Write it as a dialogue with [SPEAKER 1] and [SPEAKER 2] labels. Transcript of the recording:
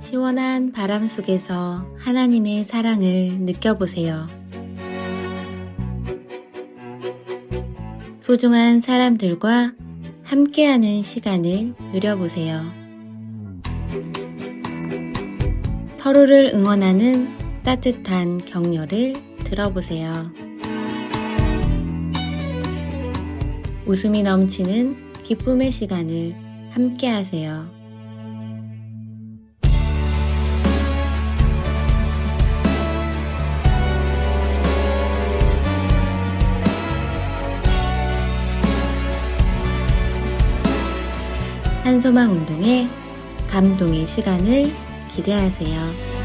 [SPEAKER 1] 시원한 바람 속에서 하나님의 사랑을 느껴보세요. 소중한 사람들과 함께하는 시간을 누려보세요. 서로를 응원하는 따뜻한 격려를 들어보세요. 웃음이 넘치는 기쁨의 시간을 함께하세요. 한소망 운동의 감동의 시간을 기대하세요.